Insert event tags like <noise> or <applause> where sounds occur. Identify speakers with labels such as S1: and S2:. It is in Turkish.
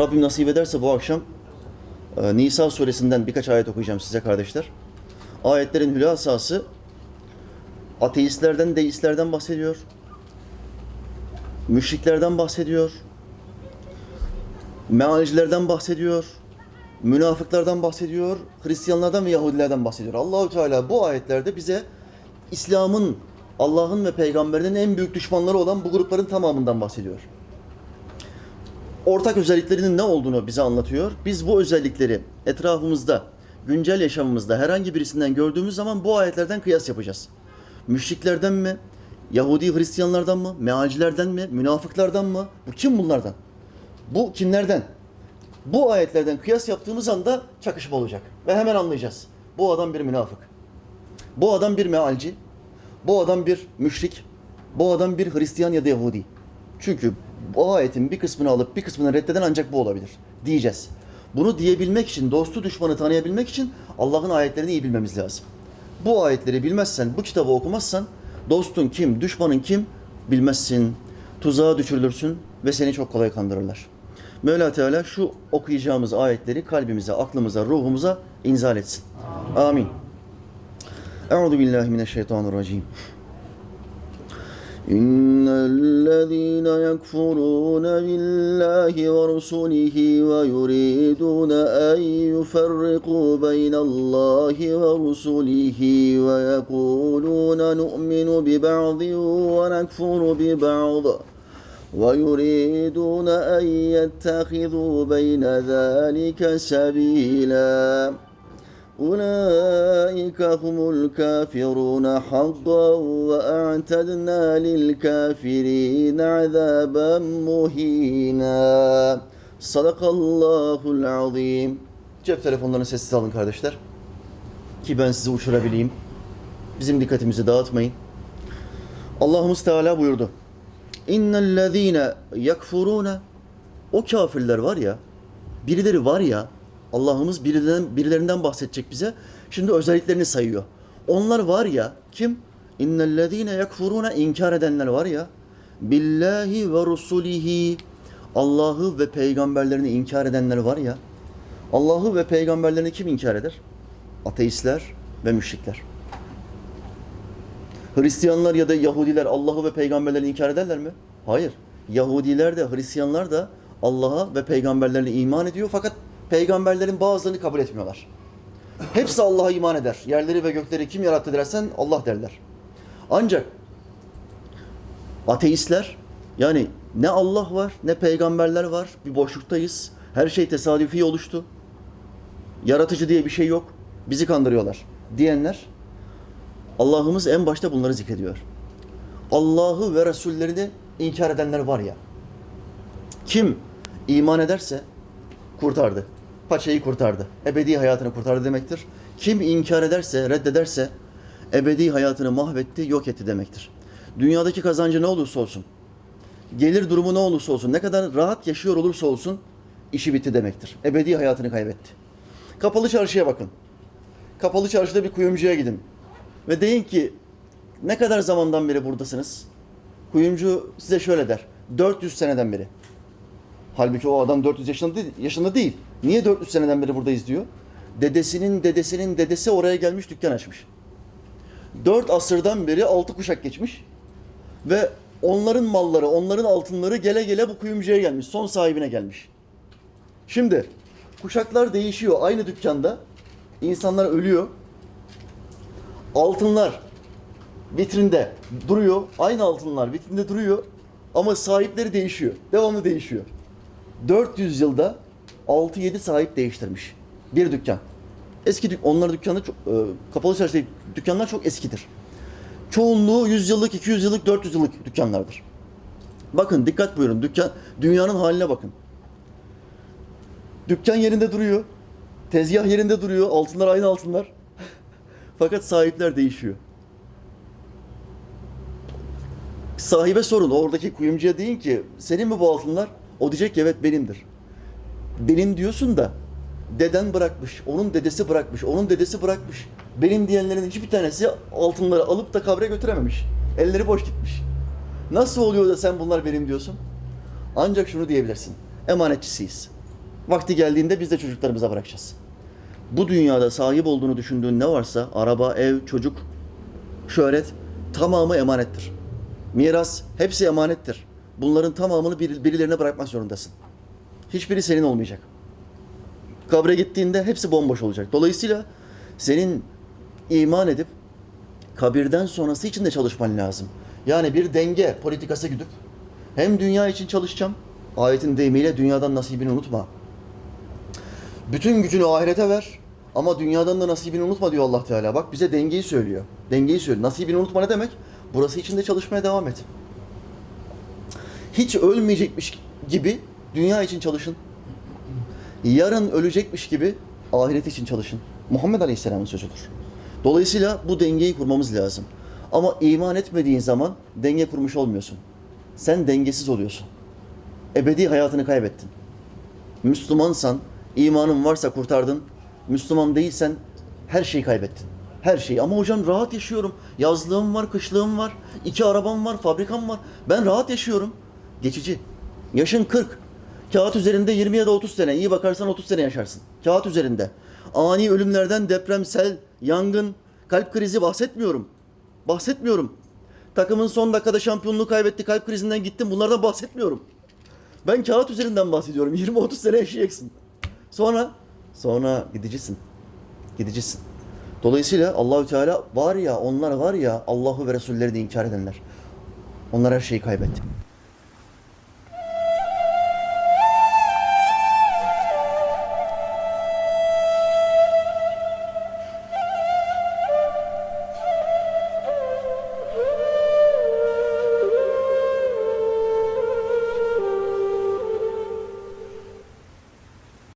S1: Rabbim nasip ederse bu akşam e, Nisa suresinden birkaç ayet okuyacağım size kardeşler. Ayetlerin hülasası ateistlerden, deistlerden bahsediyor. Müşriklerden bahsediyor. Mealcilerden bahsediyor. Münafıklardan bahsediyor. Hristiyanlardan ve Yahudilerden bahsediyor. Allahü Teala bu ayetlerde bize İslam'ın, Allah'ın ve peygamberinin en büyük düşmanları olan bu grupların tamamından bahsediyor. Ortak özelliklerinin ne olduğunu bize anlatıyor. Biz bu özellikleri etrafımızda, güncel yaşamımızda herhangi birisinden gördüğümüz zaman bu ayetlerden kıyas yapacağız. Müşriklerden mi? Yahudi Hristiyanlardan mı? Mealcilerden mi? Münafıklardan mı? Bu kim bunlardan? Bu kimlerden? Bu ayetlerden kıyas yaptığımız anda çakışma olacak. Ve hemen anlayacağız. Bu adam bir münafık. Bu adam bir mealci. Bu adam bir müşrik. Bu adam bir Hristiyan ya da Yahudi. Çünkü bu ayetin bir kısmını alıp bir kısmını reddeden ancak bu olabilir. Diyeceğiz. Bunu diyebilmek için, dostu düşmanı tanıyabilmek için Allah'ın ayetlerini iyi bilmemiz lazım. Bu ayetleri bilmezsen, bu kitabı okumazsan dostun kim, düşmanın kim bilmezsin. Tuzağa düşürülürsün ve seni çok kolay kandırırlar. Mevla Teala şu okuyacağımız ayetleri kalbimize, aklımıza, ruhumuza inzal etsin. Amin. Euzu billahi mineşşeytanirracim. إن الذين يكفرون بالله ورسله ويريدون أن يفرقوا بين الله ورسله ويقولون نؤمن ببعض ونكفر ببعض ويريدون أن يتخذوا بين ذلك سبيلاً أولئك هم الكافرون حقا وأعتدنا للكافرين عذابا مهينا صدق الله العظيم Cep telefonlarını sessiz alın kardeşler. Ki ben sizi uçurabileyim. Bizim dikkatimizi dağıtmayın. Allah'ımız Teala buyurdu. İnnellezîne yekfurûne O kafirler var ya, birileri var ya, Allah'ımız birilerinden, birilerinden bahsedecek bize. Şimdi özelliklerini sayıyor. Onlar var ya kim? İnnellezîne yekfurûne inkar edenler var ya. Billahi ve rusulihi. Allah'ı ve peygamberlerini inkar edenler var ya. Allah'ı ve peygamberlerini kim inkar eder? Ateistler ve müşrikler. Hristiyanlar ya da Yahudiler Allah'ı ve peygamberlerini inkar ederler mi? Hayır. Yahudiler de Hristiyanlar da Allah'a ve peygamberlerine iman ediyor fakat peygamberlerin bazılarını kabul etmiyorlar. Hepsi Allah'a iman eder. Yerleri ve gökleri kim yarattı dersen Allah derler. Ancak ateistler yani ne Allah var ne peygamberler var. Bir boşluktayız. Her şey tesadüfi oluştu. Yaratıcı diye bir şey yok. Bizi kandırıyorlar diyenler Allah'ımız en başta bunları zikrediyor. Allah'ı ve Resullerini inkar edenler var ya. Kim iman ederse kurtardı. Paçayı kurtardı. Ebedi hayatını kurtardı demektir. Kim inkar ederse, reddederse ebedi hayatını mahvetti, yok etti demektir. Dünyadaki kazancı ne olursa olsun, gelir durumu ne olursa olsun, ne kadar rahat yaşıyor olursa olsun işi bitti demektir. Ebedi hayatını kaybetti. Kapalı çarşıya bakın. Kapalı çarşıda bir kuyumcuya gidin. Ve deyin ki ne kadar zamandan beri buradasınız? Kuyumcu size şöyle der. 400 seneden beri. Halbuki o adam 400 yaşında değil, yaşında değil. Niye 400 seneden beri buradayız diyor? Dedesinin dedesinin dedesi oraya gelmiş dükkan açmış. 4 asırdan beri 6 kuşak geçmiş. Ve onların malları, onların altınları gele gele bu kuyumcuya gelmiş. Son sahibine gelmiş. Şimdi kuşaklar değişiyor aynı dükkanda. İnsanlar ölüyor. Altınlar vitrinde duruyor. Aynı altınlar vitrinde duruyor. Ama sahipleri değişiyor. Devamlı değişiyor. 400 yılda 6-7 sahip değiştirmiş. Bir dükkan. Eski dük onlar dükkanı çok, e, kapalı çarşı dükkanlar çok eskidir. Çoğunluğu 100 yıllık, 200 yıllık, 400 yıllık dükkanlardır. Bakın dikkat buyurun. Dükkan dünyanın haline bakın. Dükkan yerinde duruyor. Tezgah yerinde duruyor. Altınlar aynı altınlar. <laughs> Fakat sahipler değişiyor. Sahibe sorun. Oradaki kuyumcuya deyin ki senin mi bu altınlar? O diyecek ki evet benimdir. Benim diyorsun da deden bırakmış, onun dedesi bırakmış, onun dedesi bırakmış. Benim diyenlerin hiçbir tanesi altınları alıp da kabre götürememiş. Elleri boş gitmiş. Nasıl oluyor da sen bunlar benim diyorsun? Ancak şunu diyebilirsin. Emanetçisiyiz. Vakti geldiğinde biz de çocuklarımıza bırakacağız. Bu dünyada sahip olduğunu düşündüğün ne varsa araba, ev, çocuk, şöhret tamamı emanettir. Miras hepsi emanettir. Bunların tamamını bir- birilerine bırakmak zorundasın. Hiçbiri senin olmayacak. Kabre gittiğinde hepsi bomboş olacak. Dolayısıyla senin iman edip kabirden sonrası için de çalışman lazım. Yani bir denge politikası güdüp hem dünya için çalışacağım, ayetin deyimiyle dünyadan nasibini unutma. Bütün gücünü ahirete ver ama dünyadan da nasibini unutma diyor Allah Teala. Bak bize dengeyi söylüyor. Dengeyi söylüyor. Nasibini unutma ne demek? Burası için de çalışmaya devam et. Hiç ölmeyecekmiş gibi dünya için çalışın. Yarın ölecekmiş gibi ahiret için çalışın. Muhammed Aleyhisselam'ın sözüdür. Dolayısıyla bu dengeyi kurmamız lazım. Ama iman etmediğin zaman denge kurmuş olmuyorsun. Sen dengesiz oluyorsun. Ebedi hayatını kaybettin. Müslümansan, imanın varsa kurtardın. Müslüman değilsen her şeyi kaybettin. Her şeyi. Ama hocam rahat yaşıyorum. Yazlığım var, kışlığım var. iki arabam var, fabrikam var. Ben rahat yaşıyorum. Geçici. Yaşın 40. Kağıt üzerinde 20 ya da 30 sene. İyi bakarsan 30 sene yaşarsın. Kağıt üzerinde. Ani ölümlerden deprem, sel, yangın, kalp krizi bahsetmiyorum. Bahsetmiyorum. Takımın son dakikada şampiyonluğu kaybetti, kalp krizinden gittim. Bunlardan bahsetmiyorum. Ben kağıt üzerinden bahsediyorum. 20-30 sene yaşayacaksın. Sonra sonra gidicisin. Gidicisin. Dolayısıyla Allahü Teala var ya onlar var ya Allahu ve Resulleri de inkar edenler. Onlar her şeyi kaybetti.